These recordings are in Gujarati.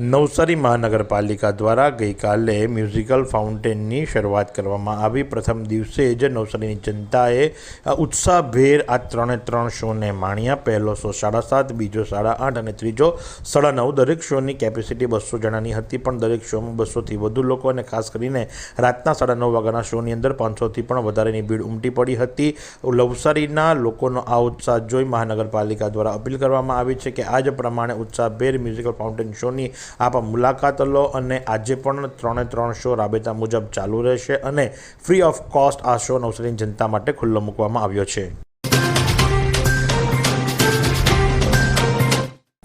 નવસારી મહાનગરપાલિકા દ્વારા ગઈકાલે મ્યુઝિકલ ફાઉન્ટેનની શરૂઆત કરવામાં આવી. પ્રથમ દિવસે જ નવસારીની જનતાએ ઉત્સાહભેર આ ત્રણે ત્રણ શોને માણ્યા. પહેલો શો સાડા સાત, બીજો સાડા આઠ અને ત્રીજો સાડા નવ. દરેક શોની કેપેસિટી બસો જણાની હતી, પણ દરેક શોમાં બસોથી વધુ લોકો અને ખાસ કરીને રાતના સાડા નવ વાગ્યાના શોની અંદર પાંચસોથી પણ વધારેની ભીડ ઉમટી પડી હતી. નવસારીના લોકોનો આ ઉત્સાહ જોઈ મહાનગરપાલિકા દ્વારા અપીલ કરવામાં આવી છે કે આ જ પ્રમાણે ઉત્સાહભેર મ્યુઝિકલ ફાઉન્ટેન શોની આપ મુલાકાત લો અને આજે પણ ત્રણે ત્રણ શો રાબેતા મુજબ ચાલુ રહેશે અને ફ્રી ઓફ કોસ્ટ આ શો નવસારીની જનતા માટે ખુલ્લો મૂકવામાં આવ્યો છે.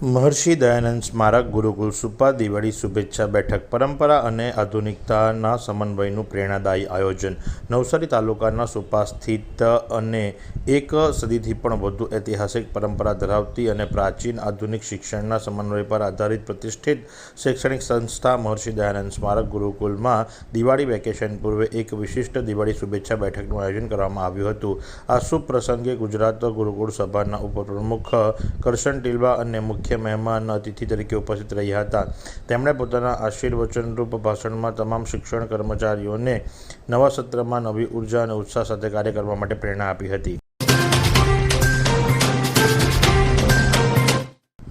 મહર્ષિ દયાનંદ સ્મારક, ગુરુકુલ સુપા દિવાળી શુભેચ્છા બેઠક, પરંપરા અને આધુનિકતાના સમન્વયનું પ્રેરણાદાયી આયોજન. નવસારી તાલુકાના સુપા સ્થિત અને એક સદીથી પણ વધુ ઐતિહાસિક પરંપરા ધરાવતી અને પ્રાચીન આધુનિક શિક્ષણના સમન્વય પર આધારિત પ્રતિષ્ઠિત શૈક્ષણિક સંસ્થા મહર્ષિ દયાનંદ સ્મારક, ગુરુકુલમાં દિવાળી વેકેશન પૂર્વે એક વિશિષ્ટ દિવાળી શુભેચ્છા બેઠકનું આયોજન કરવામાં આવ્યું હતું. આ શુભ પ્રસંગે ગુજરાત ગુરુકુળ સભાના ઉપપ્રમુખ કરશન ટીલવા અને મુખ્ય મહેમાન અતિથિ તરીકે ઉપસ્થિત રહ્યા હતા. તેમણે પોતાના આશીર્વચનરૂપ ભાષણમાં તમામ શિક્ષણ કર્મચારીઓને નવા સત્રમાં નવી ઊર્જા અને ઉત્સાહ સાથે કાર્ય કરવા માટે પ્રેરણા આપી હતી.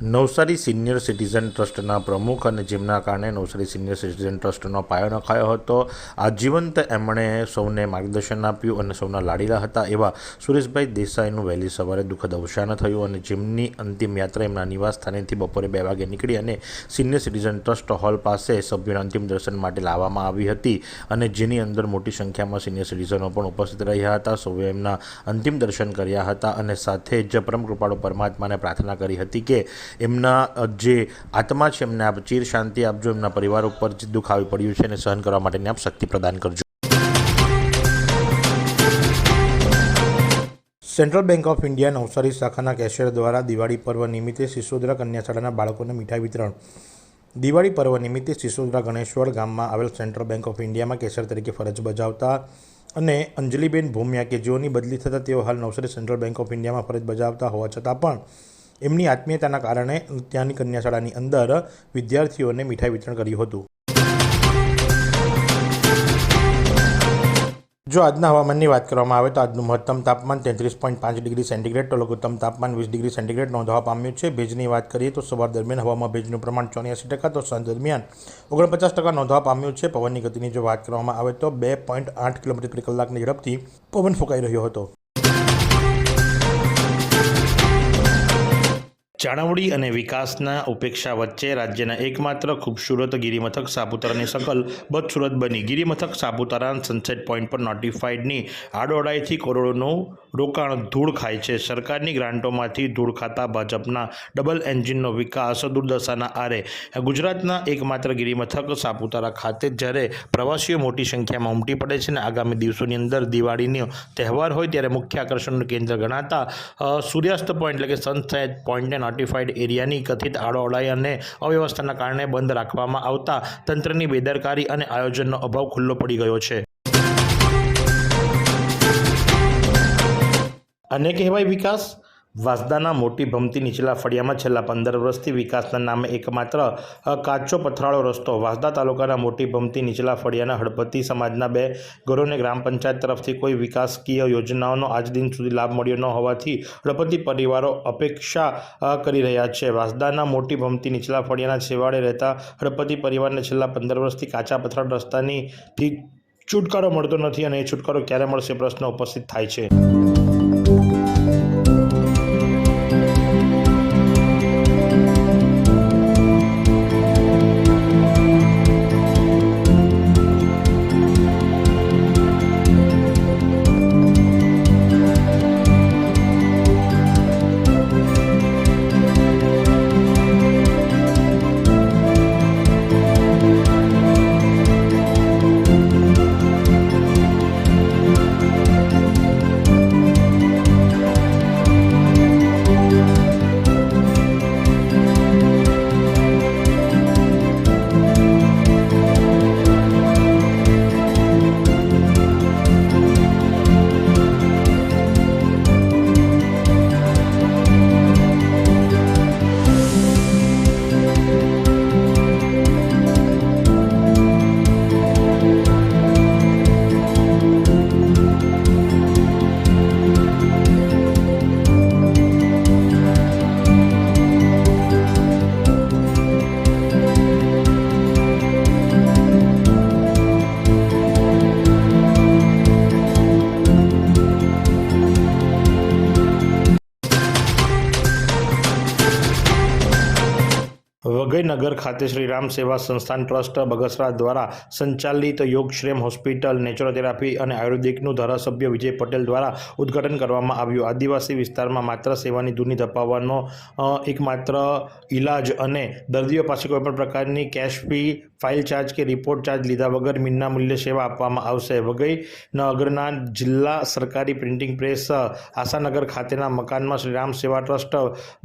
નવસારી સિનિયર સિટીઝન ટ્રસ્ટના પ્રમુખ અને જેમના કારણે નવસારી સિનિયર સિટીઝન ટ્રસ્ટનો પાયો નખાયો હતો. આજીવંત એમણે સૌને માર્ગદર્શન આપ્યું અને સૌના લાડીલા હતા એવા સુરેશભાઈ દેસાઈનું વહેલી સવારે દુઃખદ અવસાન થયું અને જેમની અંતિમ યાત્રા એમના નિવાસ સ્થાનેથી બપોરે બે વાગે નીકળી અને સિનિયર સિટીઝન ટ્રસ્ટ હોલ પાસે સભ્યોના અંતિમ દર્શન માટે લાવવામાં આવી હતી અને જેની અંદર મોટી સંખ્યામાં સિનિયર સિટીઝનો પણ ઉપસ્થિત રહ્યા હતા. સૌએ એમના અંતિમ દર્શન કર્યા હતા અને સાથે જ પરમ કૃપાળુ પરમાત્માને પ્રાર્થના કરી હતી કે એમના જે આત્મા છે એમને આપ ચીર શાંતિ આપજો, એમના પરિવાર ઉપર જે દુઃખ આવી પડ્યું છે એને સહન કરવા માટેની આપ શક્તિ પ્રદાન કરજો. Central Bank of India Navsari શાખાના કેશિયર દ્વારા દિવાળી પર્વ નિમિત્તે શિશોદરા કન્યાશાળાના બાળકોને મીઠાઈ વિતરણ. દિવાળી પર્વ નિમિત્તે શિશોદરા ગણેશ્વર ગામમાં આવેલ સેન્ટ્રલ બેંક ઓફ ઇન્ડિયામાં કેશિયર તરીકે ફરજ બજાવતા અને અંજલિબેન ભૂમિયા કે જેઓની બદલી થતાં તેઓ હાલ નવસારી સેન્ટ્રલ બેંક ઓફ ઇન્ડિયામાં ફરજ બજાવતા હોવા છતાં પણ એમની આત્મીયતાના કારણે ત્યાંની કન્યાશાળાની અંદર વિદ્યાર્થીઓને મીઠાઈ વિતરણ કર્યું હતું. જો આજના હવામાનની વાત કરવામાં આવે તો આજનું મહત્તમ તાપમાન તેત્રીસ પોઈન્ટ પાંચ ડિગ્રી સેન્ટીગ્રેડ, તો લઘુત્તમ તાપમાન વીસ ડિગ્રી સેન્ટીગ્રેડ નોંધવા પામ્યું છે. ભેજની વાત કરીએ તો સવાર દરમિયાન હવામાં ભેજનું પ્રમાણ ચોર્યાસી ટકા, તો સાંજ દરમિયાન ઓગણપચાસ ટકા નોંધવા પામ્યું છે. પવનની ગતિની જો વાત કરવામાં આવે તો બે પોઈન્ટ આઠ કિલોમીટર પ્રતિ કલાકની ઝડપથી પવન ફૂંકાઈ રહ્યો હતો. જાળવણી અને વિકાસના ઉપેક્ષા વચ્ચે રાજ્યના એકમાત્ર ખૂબસૂરત ગિરિમથક સાપુતારાની સકલ બદસુરત બની. ગિરિમથક સાપુતારા સનસેટ પોઈન્ટ પર નોટિફાઈડની આડોડાઈથી કરોડોનું રોકાણ ધૂળ ખાય છે. સરકારની ગ્રાન્ટોમાંથી ધૂળ ખાતા ભાજપના ડબલ એન્જિનનો વિકાસ દુર્દશાના આરે. ગુજરાતના એકમાત્ર ગિરિમથક સાપુતારા ખાતે જ્યારે પ્રવાસીઓ મોટી સંખ્યામાં ઉમટી પડે છે અને આગામી દિવસોની અંદર દિવાળીનો તહેવાર હોય ત્યારે મુખ્ય આકર્ષણનું કેન્દ્ર ગણાતા સૂર્યાસ્ત પોઈન્ટ એટલે કે સનસેટ પોઈન્ટને નોટિફાઈડ એરિયાની કથિત આડોઅડાઈ અને અવ્યવસ્થાના કારણે બંધ રાખવામાં આવતા તંત્રની બેદરકારી અને આયોજનનો અભાવ ખુલ્લો પડી ગયો છે. અને કહેવાય વિકાસ વાસદાના મોટી ભમતી નીચલા ફળિયામાં છેલ્લા પંદર વર્ષથી વિકાસના નામે એકમાત્ર કાચો પથરાળો રસ્તો. વાસદા તાલુકાના મોટી ભમતી નીચલા ફળિયાના હળપતિ સમાજના બે ઘરોને ગ્રામ પંચાયત તરફથી કોઈ વિકાસકીય યોજનાઓનો આજ દિન સુધી લાભ મળ્યો ન હોવાથી હળપતિ પરિવારો અપેક્ષા કરી રહ્યા છે. વાસદાના મોટી ભમતી નીચલા ફળિયાના છેવાડે રહેતા હળપતિ પરિવારને છેલ્લા પંદર વર્ષથી કાચા પથરાળ રસ્તાની છૂટકારો મળતો નથી અને એ છુટકારો ક્યારે મળશે પ્રશ્ન ઉપસ્થિત થાય છે. વઘઈનગર ખાતે શ્રી રામ સેવા સંસ્થાન ટ્રસ્ટ બગસરા દ્વારા સંચાલિત યોગશ્રેમ હોસ્પિટલ નેચરોથેરાપી અને આયુર્વેદિકનું ધારાસભ્ય વિજય પટેલ દ્વારા ઉદ્ઘાટન કરવામાં આવ્યું. આદિવાસી વિસ્તારમાં માત્ર સેવાની ધૂની ધપાવવાનો એકમાત્ર ઇલાજ અને દર્દીઓ પાસે કોઈપણ પ્રકારની કેશ ફી, ફાઇલ ચાર્જ કે રિપોર્ટ ચાર્જ લીધા વગર મિનના મૂલ્ય સેવા આપવામાં આવશે. વઘઈનગરના જિલ્લા સરકારી પ્રિન્ટિંગ પ્રેસ આશાનગર ખાતેના મકાનમાં શ્રી રામ સેવા ટ્રસ્ટ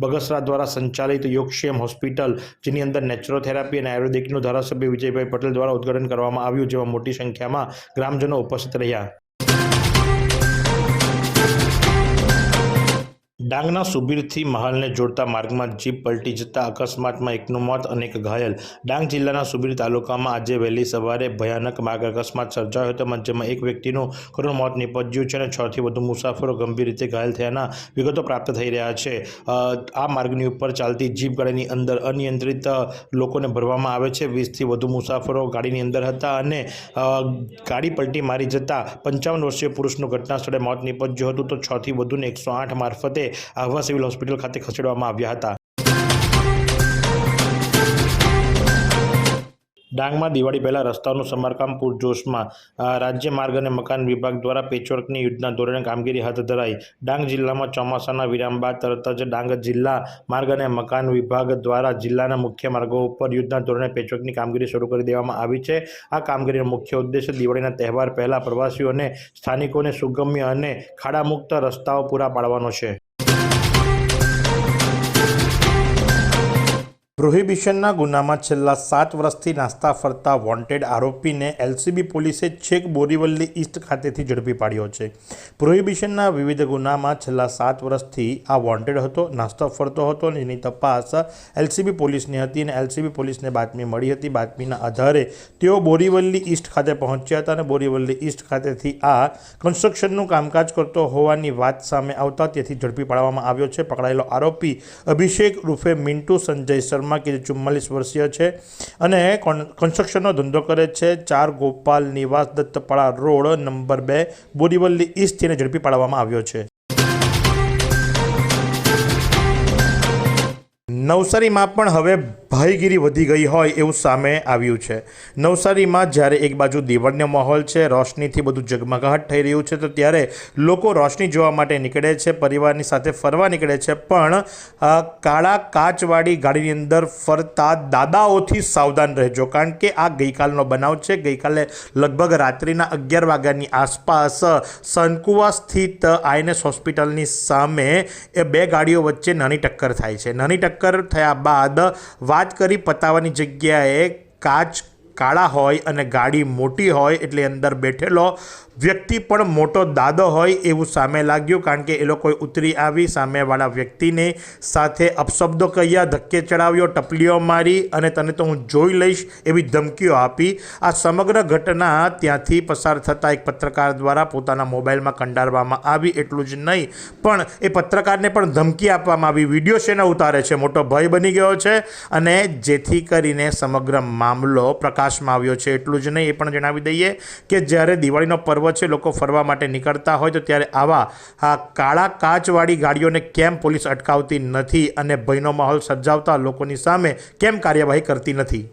બગસરા દ્વારા સંચાલિત યોગક્ષેમ હોસ્પિટલ, જેની અંદર નેચરોથેરાપી અને આયુર્વેદિકનું ધારાસભ્ય વિજયભાઈ પટેલ દ્વારા ઉદ્ઘાટન કરવામાં આવ્યું, જેમાં મોટી સંખ્યામાં ગ્રામજનો ઉપસ્થિત રહ્યા. ડાંગના સુબીરથી મહાલને જોડતા માર્ગમાં જીપ પલટી જતા અકસ્માતમાં એકનું મોત અનેક ઘાયલ. ડાંગ જિલ્લાના સુબીર તાલુકામાં આજે વહેલી સવારે ભયાનક માર્ગ અકસ્માત સર્જાયો હતો, જેમાં એક વ્યક્તિનું કરુણ મોત નિપજ્યું છે અને છથી વધુ મુસાફરો ગંભીર રીતે ઘાયલ થયાના વિગતો પ્રાપ્ત થઈ રહ્યા છે. આ માર્ગની ઉપર ચાલતી જીપ ગાડીની અંદર અનિયંત્રિત લોકોને ભરવામાં આવે છે. વીસથી વધુ મુસાફરો ગાડીની અંદર હતા અને ગાડી પલટી મારી જતાં પંચાવન વર્ષીય પુરુષનું ઘટના સ્થળે મોત નિપજ્યું હતું. તો છથી વધુને એકસો આઠ મારફતે આહવા સિવિલ હોસ્પિટલ ખાતે ખસેડવામાં આવ્યા હતા. ડાંગમાં દિવાળી પહેલાં રસ્તાઓનું સમારકામ પૂરજોશમાં રાજ્ય માર્ગ અને મકાન વિભાગ દ્વારા પેચવર્કની યુદ્ધના ધોરણે કામગીરી હાથ ધરાઈ. ડાંગ જિલ્લામાં ચોમાસાના વિરામ બાદ તરત જ ડાંગ જિલ્લા માર્ગ અને મકાન વિભાગ દ્વારા જિલ્લાના મુખ્ય માર્ગો ઉપર યુદ્ધના ધોરણે પેચવર્કની કામગીરી શરૂ કરી દેવામાં આવી છે. આ કામગીરીનો મુખ્ય ઉદ્દેશ દિવાળીના તહેવાર પહેલાં પ્રવાસીઓને સ્થાનિકોને સુગમ્ય અને ખાડામુક્ત રસ્તાઓ પૂરા પાડવાનો છે. પ્રોહિબિશનના ગુનામાં છેલ્લા સાત વર્ષથી નાસ્તા ફરતા વોન્ટેડ આરોપીને એલસીબી પોલીસે છેક બોરીવલ્લી ઈસ્ટ ખાતેથી ઝડપી પાડ્યો છે. પ્રોહિબિશનના વિવિધ ગુનામાં છેલ્લા સાત વર્ષથી આ વોન્ટેડ હતો, નાસ્તો ફરતો હતો અને એની તપાસ એલસીબી પોલીસની હતી અને એલસીબી પોલીસને બાતમી મળી હતી. બાતમીના આધારે તેઓ બોરીવલ્લી ઈસ્ટ ખાતે પહોંચ્યા હતા અને બોરીવલ્લી ઈસ્ટ ખાતેથી આ કન્સ્ટ્રક્શનનું કામકાજ કરતો હોવાની વાત સામે આવતા તેથી ઝડપી પાડવામાં આવ્યો છે. પકડાયેલો આરોપી અભિષેક રૂફે મિન્ટુ સંજય શર્મા કે જે ચુમ્માલીસ વર્ષીય છે અને કન્સ્ટ્રક્શનનો ધંધો કરે છે ચાર ગોપાલ નિવાસ દત્તપાળા રોડ નંબર બે, બોરીવલ્લી ઈસ્ટથી તેને ઝડપી પાડવામાં આવ્યો છે. નવસારીમાં પણ હવે ભાઈગીરી વધી ગઈ હોય એવું સામે આવ્યું છે. નવસારીમાં જ્યારે એક બાજુ દિવાળીનો માહોલ છે, રોશનીથી બધું જગમગાહટ થઈ રહ્યું છે, તો ત્યારે લોકો રોશની જોવા માટે નીકળે છે, પરિવારની સાથે ફરવા નીકળે છે, પણ કાળા કાચવાળી ગાડીની અંદર ફરતા દાદાઓથી સાવધાન રહેજો, કારણ કે આ ગઈકાલનો બનાવ છે. ગઈકાલે લગભગ રાત્રિના અગિયાર વાગ્યાની આસપાસ સનકુવા સ્થિત આઈએનએસ હોસ્પિટલની સામે એ બે ગાડીઓ વચ્ચે નાની ટક્કર થાય છે. નાની ટક્કર થયા બાદ વાત કરી પતાવાની જગ્યાએ કાચ કાળા હોય અને ગાડી મોટી હોય એટલે અંદર બેઠેલો વ્યક્તિ પણ મોટો દાદો હોય એવું સામે લાગ્યું કારણ કે એ લોકોએ ઉતરી આવી, સામેવાળા વ્યક્તિને સાથે અપશબ્દો કહ્યા ધક્કે ચડાવ્યો, ટપલીઓ મારી અને તને તો હું જોઈ લઈશ એવી ધમકીઓ આપી. આ સમગ્ર ઘટના ત્યાંથી પસાર થતાં એક પત્રકાર દ્વારા પોતાના મોબાઈલમાં કંડારવામાં આવી, એટલું જ નહીં, પણ એ પત્રકારને પણ ધમકી આપવામાં આવી. વીડિયો શેના ઉતારે છે? મોટો ભય બની ગયો છે અને જેથી કરીને સમગ્ર મામલો પ્રકાશમાં આવ્યો છે એટલું જ નહીં, એ પણ જણાવી દઈએ કે જ્યારે દિવાળીનો પર્વ છે, લોકો ફરવા માટે નીકળતા હોય તો ત્યારે આવા આ કાળા કાચવાળી ગાડીઓને કેમ પોલીસ અટકાવતી નથી અને ભયનો માહોલ સર્જાવતા લોકોની સામે કેમ કાર્યવાહી કરતી નથી?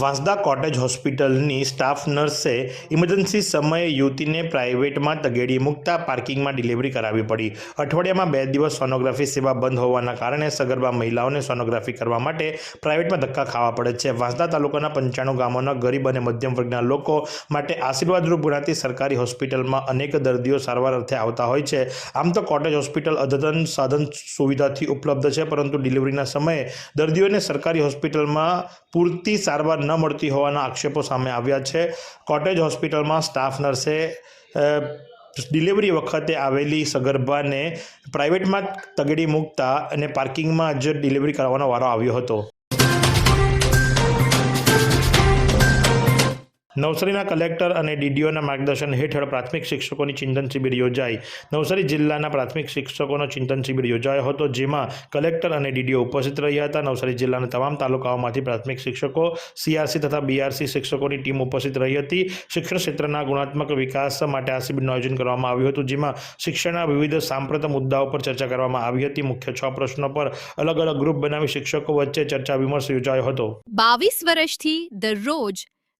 વાંસદા કોટેજ હોસ્પિટલની સ્ટાફ નર્સે ઇમરજન્સી સમયે યુવતીને પ્રાઇવેટમાં તગેડી મૂકતા પાર્કિંગમાં ડિલિવરી કરાવવી પડી. અઠવાડિયામાં બે દિવસ સોનોગ્રાફી સેવા બંધ હોવાના કારણે સગર્ભા મહિલાઓને સોનોગ્રાફી કરવા માટે પ્રાઇવેટમાં ધક્કા ખાવા પડે છે. વાંસદા તાલુકાના પંચાણું ગામોના ગરીબ અને મધ્યમ વર્ગના લોકો માટે આશીર્વાદરૂપ ગણાતી સરકારી હોસ્પિટલમાં અનેક દર્દીઓ સારવાર અર્થે આવતા હોય છે. આમ તો કોટેજ હોસ્પિટલ અદ્યતન સાધન સુવિધાથી ઉપલબ્ધ છે, પરંતુ ડિલિવરીના સમયે દર્દીઓને સરકારી હોસ્પિટલમાં પૂરતી સારવાર ન મળતી હોવાના આક્ષેપો સામે આવ્યા છે. કોટેજ હોસ્પિટલમાં સ્ટાફ નર્સે ડિલિવરી વખતે આવેલી સગર્ભાને પ્રાઇવેટમાં તગડી મૂકતા અને પાર્કિંગમાં જ ડિલિવરી કરવાનો વારો આવ્યો હતો. નવસારીના કલેક્ટર અને ડીડીઓના માર્ગદર્શન હેઠળ પ્રાથમિક શિક્ષકોની ચિંતન શિબિર યોજાઈ. નવસારી જિલ્લાના પ્રાથમિક શિક્ષકોનો ચિંતન શિબિર યોજાયો હતો, જેમાં કલેક્ટર અને ડીડીઓ ઉપસ્થિત રહ્યા હતા. નવસારી જિલ્લાના તમામ તાલુકાઓમાંથી પ્રાથમિક શિક્ષકો, સીઆરસી તથા બીઆરસી શિક્ષકોની ટીમ ઉપસ્થિત રહી હતી. શિક્ષણ ક્ષેત્રના ગુણાત્મક વિકાસ માટે આ શિબિરનું આયોજન કરવામાં આવ્યું હતું, જેમાં શિક્ષણના વિવિધ સાંપ્રત મુદ્દાઓ પર ચર્ચા કરવામાં આવી હતી. મુખ્ય છ પ્રશ્નો પર અલગ અલગ ગ્રુપ બનાવી શિક્ષકો વચ્ચે ચર્ચા વિમર્શ યોજાયો હતો. બાવીસ વર્ષથી દરરોજ